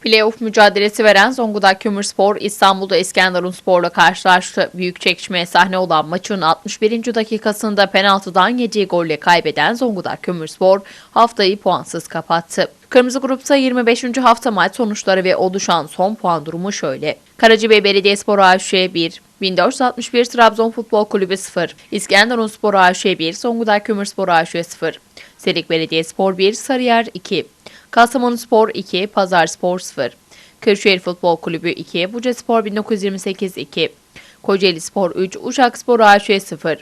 Playoff mücadelesi veren Zonguldak Kömürspor İstanbul'da İskenderunspor'la karşılaştı. Büyük çekişmeye sahne olan maçın 61. dakikasında penaltıdan yediği golle kaybeden Zonguldak Kömürspor haftayı puansız kapattı. Kırmızı grupta 25. hafta maç sonuçları ve oluşan son puan durumu şöyle. Karacabey Belediyespor AŞ 1, 1461 Trabzon Futbol Kulübü 0, İskenderunspor AŞ 1, Zonguldak Kömürspor AŞ 0, Serik Belediyespor 1, Sarıyer 2, Kastamonu Spor 2, Pazar Spor 0, Kırşehir Futbol Kulübü 2, Buca Spor 1928 2, Kocaeli Spor 3, Uşak Spor AŞ 0,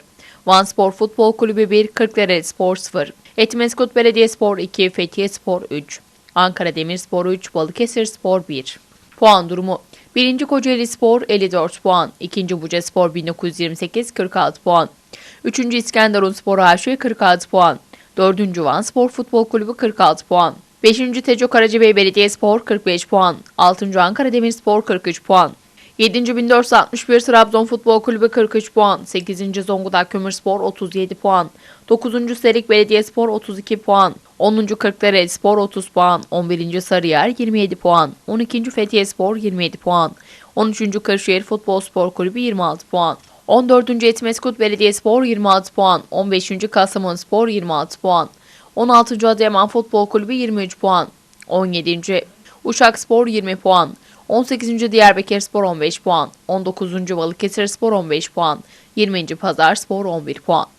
Van Spor Futbol Kulübü 1, Kırklareli Spor 0, Etimeskut Belediye Spor 2, Fethiye Spor 3, Ankara Demirspor 3, Balıkesir Spor 1. Puan durumu 1. Kocaeli Spor 54 puan, 2. Buca Spor 1928 46 puan, 3. İskenderun Spor AŞ 46 puan, 4. Van Spor Futbol Kulübü 46 puan, 5. Teco Karacabey Belediyespor 45 puan, 6. Ankara Demirspor 43 puan, 7. 1461 Trabzon Futbol Kulübü 43 puan, 8. Zonguldak Kömürspor 37 puan, 9. Serik Belediyespor 32 puan, 10. Kırklareli Spor 30 puan, 11. Sarıyer 27 puan, 12. Fethiye Spor 27 puan, 13. Kırşehir Futbol Spor Kulübü 26 puan, 14. Etmeskut Belediyespor 26 puan, 15. Kastamonu Spor 26 puan, 16. Adıyaman Futbol Kulübü 23 puan, 17. Uşak Spor 20 puan, 18. Diyarbakır Spor 15 puan, 19. Balıkesir Spor 15 puan, 20. Pazar Spor 11 puan.